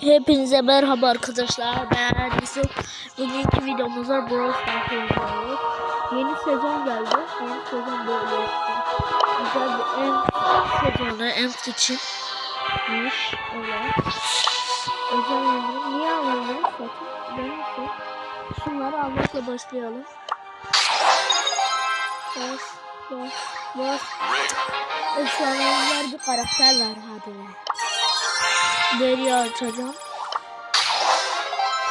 Hepinize merhaba arkadaşlar. Ben Yusuf. Bugünkü videomuzda Brawl Stars oynuyoruz. Yeni sezon geldi. Yeni sezon böyle işte. Güzel bir en sezonu Ems için. İş. Evet. Özel indirim. Niye almadınız? Satın. Neyse. Şunları almakla başlayalım. Bas. Bas. Bas. Efsaneler bir karakter var hadi be. Deri açacağım.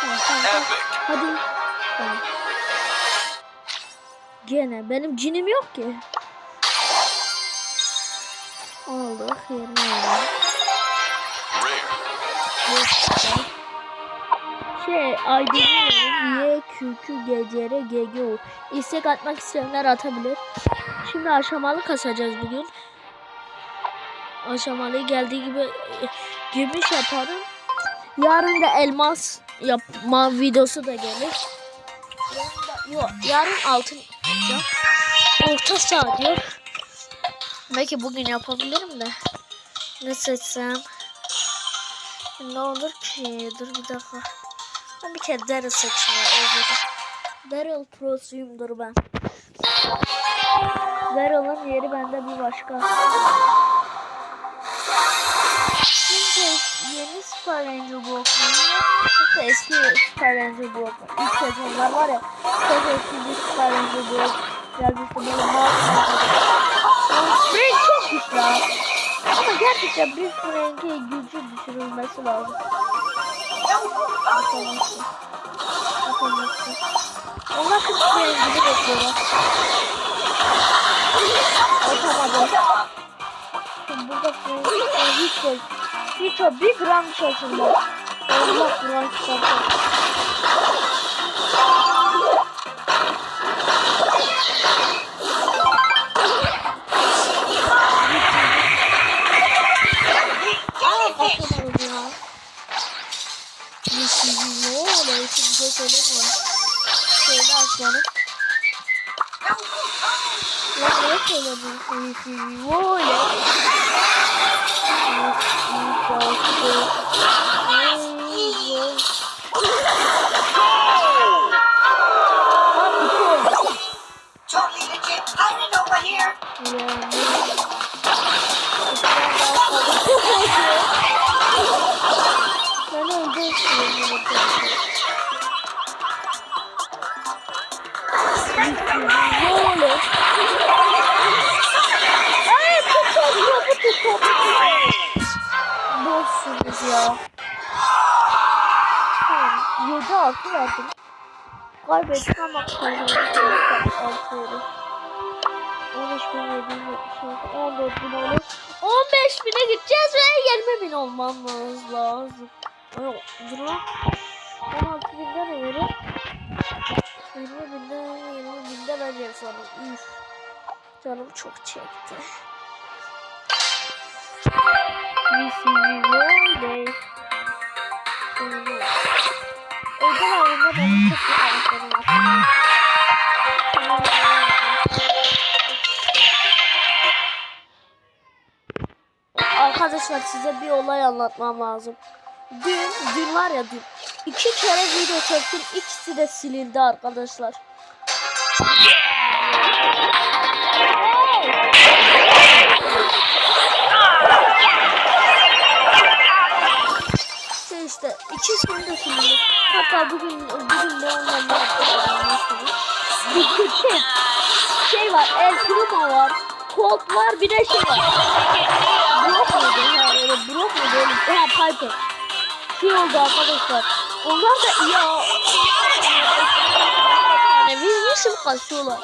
Tamam, tamam, tamam. Hadi. Tamam. Gene benim cinim yok ki. Aldık yerine aldık. Şey aydınlıyorum. Y, Q, Q, G, C, R, G, G, O. İstek atmak isteyenler atabilir. Şimdi aşamalı kasacağız bugün. Aşamalı geldiği gibi e, gümüş yaparım. Yarın da elmas yapma videosu da gelir. Yarın da, yok, yarın altın yapacağım. Orta saat yok. Belki bugün yapabilirim de. Ne seçsem? Ne olur ki? Dur bir dakika. Ben bir kere Daryl seçmeye özledim. Daryl prosuyumdur ben. Daryl'ın yeri bende bir başka. Şimdi yeni Super Ranger mu? Yoksa eski Super Ranger mu? İlk sezonlar var ya. Çok eski bir Super Ranger Block. Geldi işte böyle mouse. Frank çok güçlü. Ama gerçekten bir Frank'e gücü düşürülmesi lazım. Yapamazsın. Yapamazsın. Onlar kız Frank'ini bekliyorlar. Yapamadım. Burada Frank'in hiç yok. Hiç o bir gram şaşırmaz. Allah gram çıkartır. Aa kaçamadım ya. Yeşil ne oluyor? Şimdi Thank you. 7 altı verdim. Kaybettim ama kazandım. 6 olur. 13 bin 776, 14 bin olur. 15 bine gideceğiz ve 20 bin olmamız lazım. Ay, dur lan. 16 binde ne verir? 20 binde, 20 binde verir sana. Üf. Canım çok çekti. Yüzüğü Ödül ayında benim çok karakterim var. Arkadaşlar size bir olay anlatmam lazım. Dün, dün var ya dün. iki kere video çektim. ikisi de silindi arkadaşlar. Şey Hatta bugün bugün ne yapacağım. Bir şey, şey var. El Primo var. Colt var bir de şey var. Brock muydu? Ha öyle Brock muydu öyle? Ha Piper. Şey oldu arkadaşlar. Onlar da iyi. Yani biz nasıl kasıyorlar?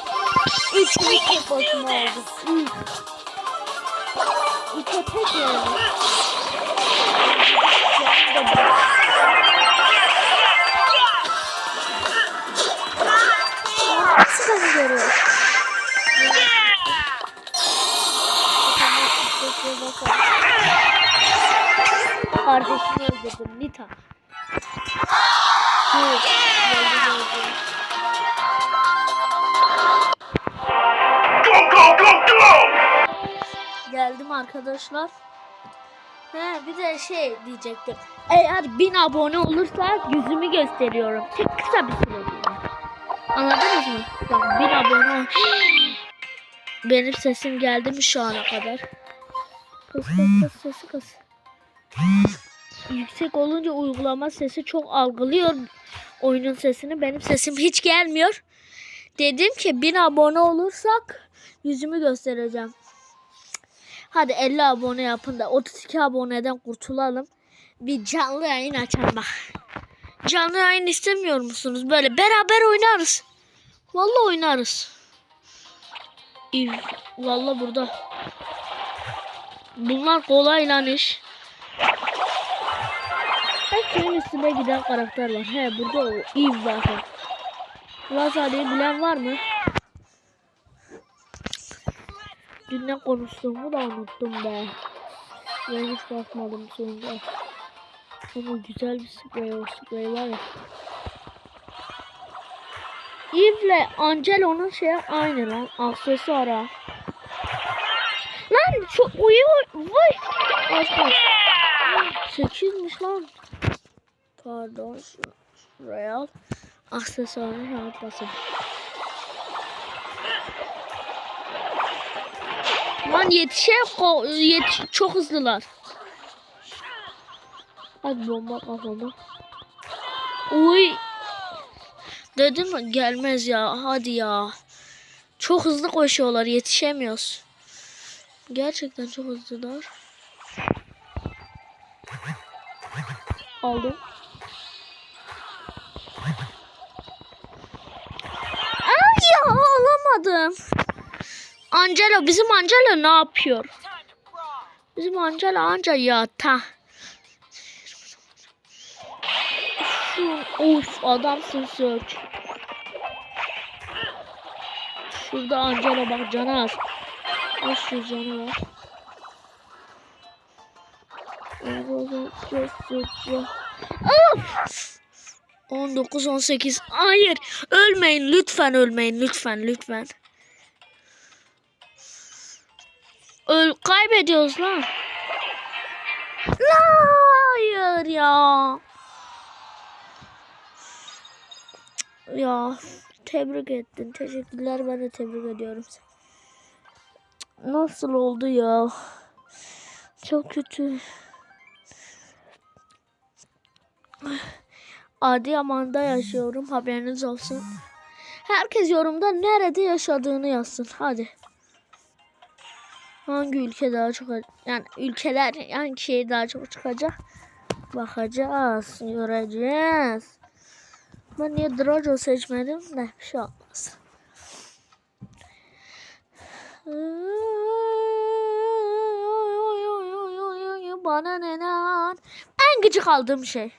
Üç bir tek başıma aldık. Üç. İki tek yani. Kardeşimi öldürdüm Nita. Dur, öldüm, öldüm. Go, go, go, go! Geldim arkadaşlar. He, bir de şey diyecektim. Eğer bin abone olursa yüzümü gösteriyorum. Tek kısa bir süreliğine. Anladınız mı? Bin abone ol. Benim sesim geldi mi şu ana kadar? Kız kız kız sesi kız. Yüksek olunca uygulama sesi çok algılıyor oyunun sesini. Benim sesim hiç gelmiyor. Dedim ki bin abone olursak yüzümü göstereceğim. Hadi 50 abone yapın da 32 aboneden kurtulalım. Bir canlı yayın açalım bak. Canlı yayın istemiyor musunuz? Böyle beraber oynarız. Vallahi oynarız. İv, vallahi burada. Bunlar kolay lan iş. Herkesin üstüne giden karakter var. He burada o Eve zaten. Laza'yı bilen var mı? Dün ne konuştuğumu da unuttum be. Ben hiç bakmadım sonunda. Ama güzel bir sprey o sprey var ya. Eve'le Angelo'nun şey aynı lan. Aksesuara. Lan şu uyu... Vay! Az kalsın. 8'miş lan. Pardon. Şuraya aksesuarı rahatlasın. Lan yetişe yetiş çok hızlılar. Hadi bomba kafama. Uy. Dedim gelmez ya. Hadi ya. Çok hızlı koşuyorlar. Yetişemiyoruz. Gerçekten çok hızlılar. Aldım. Ay ya alamadım. Angelo bizim Angelo ne yapıyor? Bizim Angelo anca yata. Of adamsın Search. Şurada Angelo bak canı az. Az. 19 18 Hayır ölmeyin lütfen ölmeyin lütfen lütfen. Öl kaybediyoruz lan. La, hayır ya. Ya tebrik ettin. Teşekkürler ben de tebrik ediyorum seni. Nasıl oldu ya? Çok kötü. Adıyaman'da yaşıyorum. Haberiniz olsun. Herkes yorumda nerede yaşadığını yazsın. Hadi. Hangi ülke daha çok yani ülkeler hangi şehir daha çok çıkacak? Bakacağız, göreceğiz. Ben niye Draco seçmedim? Ne bir şey olmaz. Bana ne lan? En gıcık aldığım şey.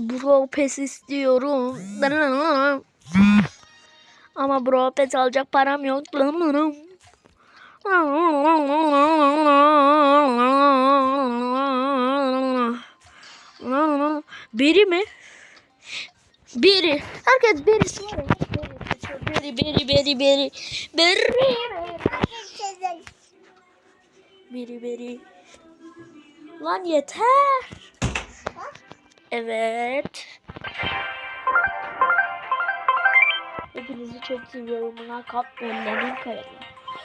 Bro pes istiyorum. Ama bro pes alacak param yok. Biri mi? Biri. Herkes ya. Beri beri beri beri. Beri. Beri beri. Lan yeter. Evet. Hepinizi çok seviyorum. Buna kap önlerin kalemim.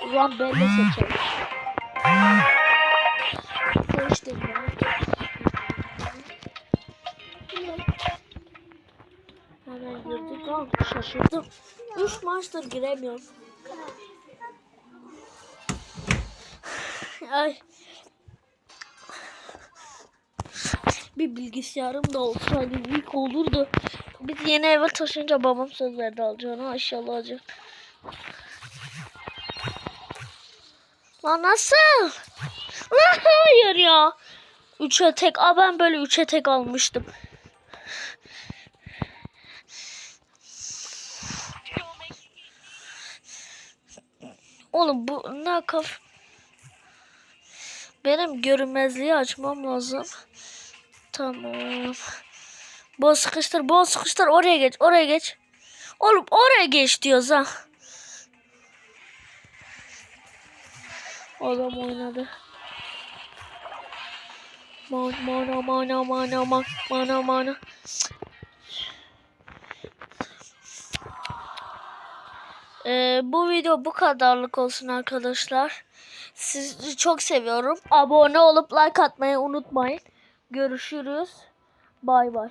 O zaman ben de seçerim. Seçtim ben. Hemen girdik ama şaşırdım. Üç maçtır giremiyorum. Ay. Bir bilgisayarım da olsaydı büyük olurdu. Biz yeni eve taşınca babam söz verdi alacağını aşağı alacak. Lan nasıl? Hayır ya. Üçe tek. Aa ben böyle üçe tek almıştım. Oğlum bu ne kaf... Benim görünmezliği açmam lazım. Tamam. Bol sıkıştır, bol sıkıştır. Oraya geç, oraya geç. Oğlum oraya geç diyoruz ha. Adam oynadı. Man, mana mana mana man, mana mana. Ee, bu video bu kadarlık olsun arkadaşlar. Sizi çok seviyorum. Abone olup like atmayı unutmayın. Görüşürüz. Bay bay.